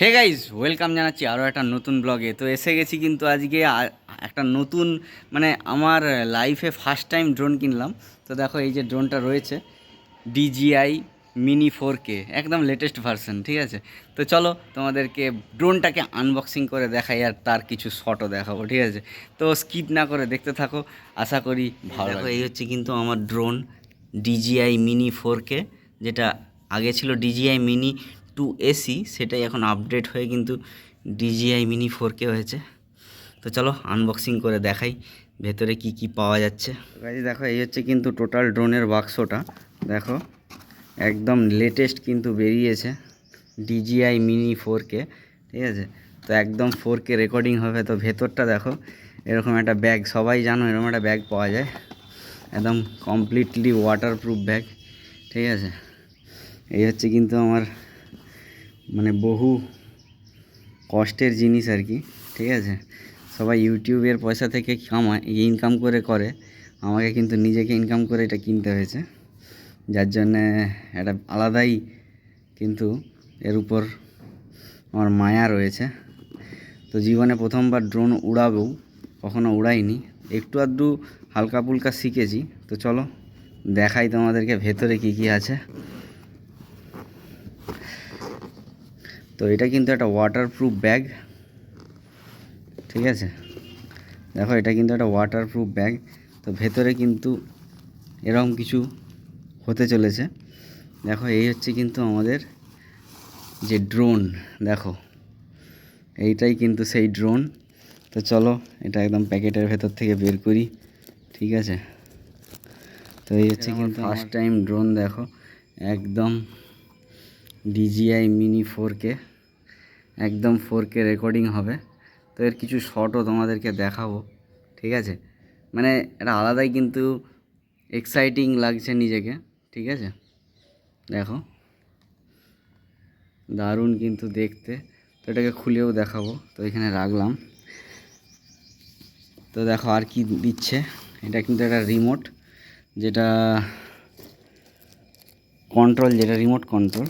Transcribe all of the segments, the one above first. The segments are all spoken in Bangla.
হে গাইজ ওয়েলকাম জানাচ্ছি আরও একটা নতুন ব্লগে তো এসে গেছি কিন্তু আজকে একটা নতুন মানে আমার লাইফে ফার্স্ট টাইম ড্রোন কিনলাম। তো দেখো এই যে ড্রোনটা রয়েছে ডিজিআই মিনি ফোর কে একদম লেটেস্ট ভার্সন ঠিক আছে? তো চলো তোমাদেরকে ড্রোনটাকে আনবক্সিং করে দেখাই আর তার কিছু শটও দেখাবো ঠিক আছে? তো স্কিপ না করে দেখতে থাকো আশা করি ভালো দেখো এই হচ্ছে কিন্তু আমার drone DJI mini four K যেটা আগে ছিল ডিজিআই মিনি টু এসি সেটাই এখন আপডেট হয়ে কিন্তু ডিজিআই মিনি ফোর কে হয়েছে। তো চলো আনবক্সিং করে দেখাই, ভেতরে কি কি পাওয়া যাচ্ছে। গাড়ি দেখো, এই হচ্ছে কিন্তু টোটাল ড্রোনের বাক্সটা। দেখো, একদম লেটেস্ট কিন্তু বেরিয়েছে ডিজিআই মিনি ফোর কে ঠিক আছে? তো একদম ফোর কে রেকর্ডিং হবে। তো ভেতরটা দেখো, এরকম একটা ব্যাগ সবাই জানো এরকম একটা ব্যাগ পাওয়া যায়। একদম কমপ্লিটলি ওয়াটারপ্রুফ ব্যাগ ঠিক আছে? এই হচ্ছে কিন্তু আমার মানে বহু কষ্টের জিনিস আর কি, ঠিক আছে? সবাই ইউটিউবের পয়সা থেকে কামায় ইনকাম করে করে, আমাকে কিন্তু নিজেকে ইনকাম করে এটা কিনতে হয়েছে। যার জন্যে একটা আলাদাই কিন্তু এর উপর আমার মায়া রয়েছে। তো জীবনে প্রথমবার ড্রোন উড়াবো, কখনো উড়াইনি। একটু আধটু হালকা ফুলকা শিখেছি। তো চলো, দেখাই তোমাদেরকে ভেতরে কি কি আছে। তো এটা কিন্তু একটা ওয়াটারপ্রুফ ব্যাগ ঠিক আছে? দেখো এটা কিন্তু একটা ওয়াটারপ্রুফ ব্যাগ তো ভেতরে কিন্তু এরকম কিছু হতে চলেছে। দেখো এই হচ্ছে কিন্তু আমাদের যে ড্রোন দেখো এইটাই কিন্তু সেই ড্রোন তো চলো এটা একদম প্যাকেটের ভেতর থেকে বের করি ঠিক আছে? তো এই হচ্ছে কিন্তু ফার্স্ট টাইম ড্রোন দেখো একদম ডিজিআই মিনি ফোর কে একদম ফোর কে রেকর্ডিং হবে। তো এর কিছু শটও তোমাদেরকে দেখাবো, ঠিক আছে? মানে এটা আলাদাই কিন্তু এক্সাইটিং লাগছে নিজেকে, ঠিক আছে? দেখো। দারুণ কিন্তু দেখতে। তো এটাকে খুলেও দেখাবো। তো এখানে রাখলাম। তো দেখো আর কি দিচ্ছে। এটা কিন্তু একটা রিমোট যেটা কন্ট্রোল যেটা রিমোট কন্ট্রোল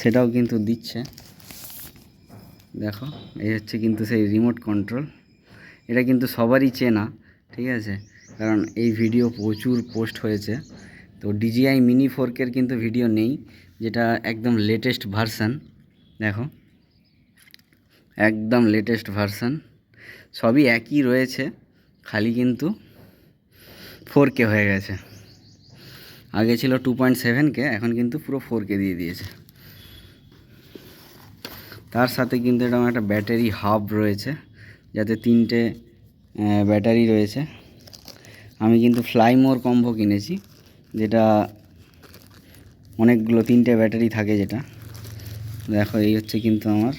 সেটাও কিন্তু দিচ্ছে। দেখো, এই হচ্ছে কিন্তু সেই রিমোট কন্ট্রোল এটা কিন্তু সবারই চেনা, ঠিক আছে? কারণ এই ভিডিও প্রচুর পোস্ট হয়েছে। তো ডিজিআই মিনি ফোরকের কিন্তু ভিডিও নেই, যেটা একদম লেটেস্ট ভার্সান দেখো, একদম লেটেস্ট ভার্সান সবই একই রয়েছে, খালি কিন্তু ফোর কে হয়ে গেছে। আগে ছিল টু পয়েন্ট সেভেন কে এখন কিন্তু পুরো ফোর কে দিয়ে দিয়েছে। তার সাথে কিন্তু এরকম একটা ব্যাটারি হাব রয়েছে, যাতে তিনটে ব্যাটারি রয়েছে। আমি কিন্তু ফ্লাই মোর কম্বো কিনেছি, যেটা অনেকগুলো তিনটে ব্যাটারি থাকে যেটা। দেখো, এই হচ্ছে কিন্তু আমার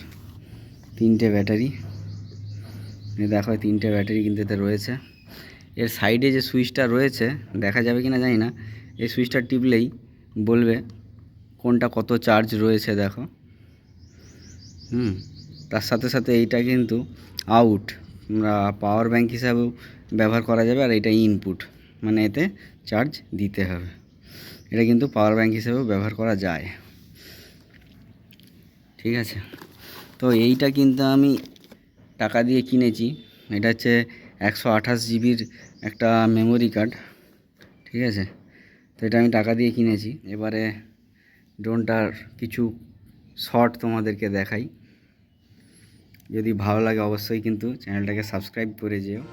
তিনটে ব্যাটারি। দেখো তিনটে ব্যাটারি কিন্তু এতে রয়েছে। এর সাইডে যে সুইচটা রয়েছে, দেখা যাবে কি না জানি না, এই সুইচটা টিপলেই বলবে কোনটা কত চার্জ রয়েছে, দেখো। হুম, তার সাথে সাথে এইটা কিন্তু আউট পাওয়ার ব্যাংক হিসাবেও ব্যবহার করা যাবে আর এটা ইনপুট মানে এতে চার্জ দিতে হবে। এটা কিন্তু পাওয়ার ব্যাংক হিসেবেও ব্যবহার করা যায়। ঠিক আছে? তো এইটা কিন্তু আমি টাকা দিয়ে কিনেছি। এটা হচ্ছে একশো আঠাশ জিবির একটা মেমোরি কার্ড ঠিক আছে? তো এটা আমি টাকা দিয়ে কিনেছি। এবারে ড্রোনটার কিছু শর্ট তোমাদেরকে দেখাই। যদি ভালো লাগে অবশ্যই কিন্তু চ্যানেলটাকে সাবস্ক্রাইব করে যেও।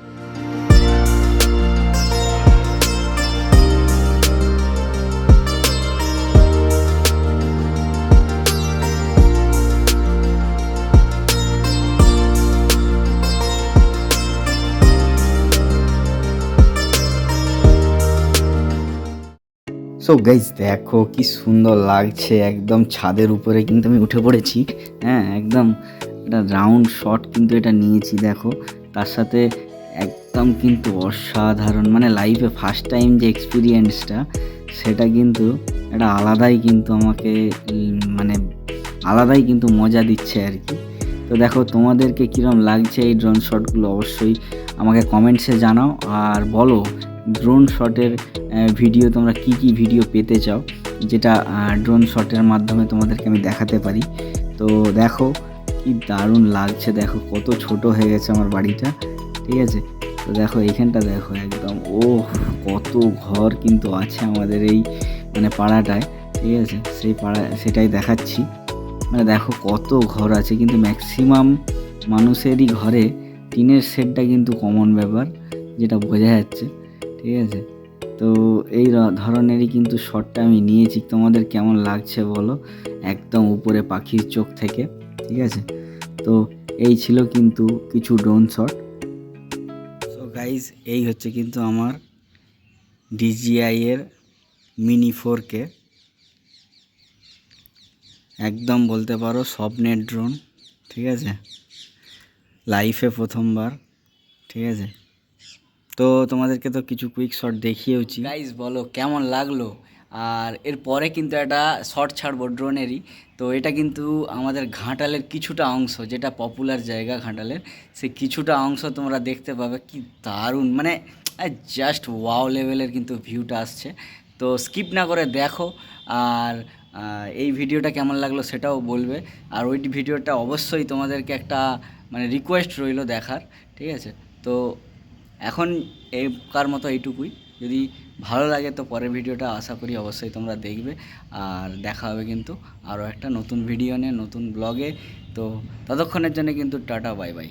সো গাইজ দেখো কি সুন্দর লাগছে একদম ছাদের উপরে কিন্তু আমি উঠে পড়েছি। হ্যাঁ একদম একটা রাউন্ড শট কিন্তু এটা নিয়েছি, দেখো। তার সাথে একদম কিন্তু অসাধারণ মানে লাইফে ফার্স্ট টাইম যে এক্সপিরিয়েন্সটা সেটা কিন্তু একটা আলাদাই কিন্তু আমাকে মানে আলাদাই কিন্তু মজা দিচ্ছে আর কি। তো দেখো, তোমাদেরকে কীরকম লাগছে এই ড্রোন শটগুলো অবশ্যই আমাকে কমেন্টসে জানাও। আর বলো ড্রোন শটের ভিডিও তোমরা কি কি ভিডিও পেতে চাও, যেটা ড্রোন শটের মাধ্যমে তোমাদেরকে আমি দেখাতে পারি। তো দেখো, কি দারুণ লাগছে, দেখো, কত ছোট হয়ে গেছে আমার বাড়িটা, ঠিক আছে? তো দেখো এইখানটা দেখো, একদম ও কত ঘর কিন্তু আছে আমাদের এই মানে পাড়াটায়, ঠিক আছে? সেই পাড়া, সেটাই দেখাচ্ছি। মানে দেখো, কত ঘর আছে, কিন্তু ম্যাক্সিমাম মানুষেরই ঘরে টিনের শেডটা কিন্তু কমন ব্যাপার, যেটা বোঝা যাচ্ছে। ঠিক আছে? তো এই ধরনেরই কিন্তু শটটা আমি নিয়েছি। তোমাদের কেমন লাগছে বলো? একদম উপরে পাখির চোখ থেকে, ঠিক আছে? তো এই ছিল কিন্তু কিছু ড্রোন শট সো গাইজ এই হচ্ছে কিন্তু আমার ডিজিআই এর মিনি ফোর কে একদম বলতে পারো স্বপ্নের ড্রোন ঠিক আছে? লাইফে প্রথমবার, ঠিক আছে? তো তোমাদেরকে তো কিছু কুইক শট দেখিয়েওছি। গাইজ বলো, কেমন লাগল? আর এরপরে কিন্তু একটা শর্ট ছাড়বো ড্রোনেরই তো এটা কিন্তু আমাদের ঘাটালের কিছুটা অংশ, যেটা পপুলার জায়গা ঘাটালের, সে কিছুটা অংশ তোমরা দেখতে পাবে। কি দারুণ! মানে জাস্ট ওয়াও লেভেলের কিন্তু ভিউটা আসছে। তো স্কিপ না করে দেখো। আর এই ভিডিওটা কেমন লাগল সেটাও বলবে। আর ওই ভিডিওটা অবশ্যই তোমাদেরকে একটা মানে রিকোয়েস্ট রইল দেখার, ঠিক আছে? তো এখন একার মতো এইটুকুই। যদি ভালো লাগে তো পরের ভিডিওটা আশা করি অবশ্যই তোমরা দেখবে। আর দেখা হবে কিন্তু আরও একটা নতুন ভিডিও নিয়ে, নতুন ব্লগে তো ততক্ষণের জন্য কিন্তু টাটা, বাই বাই।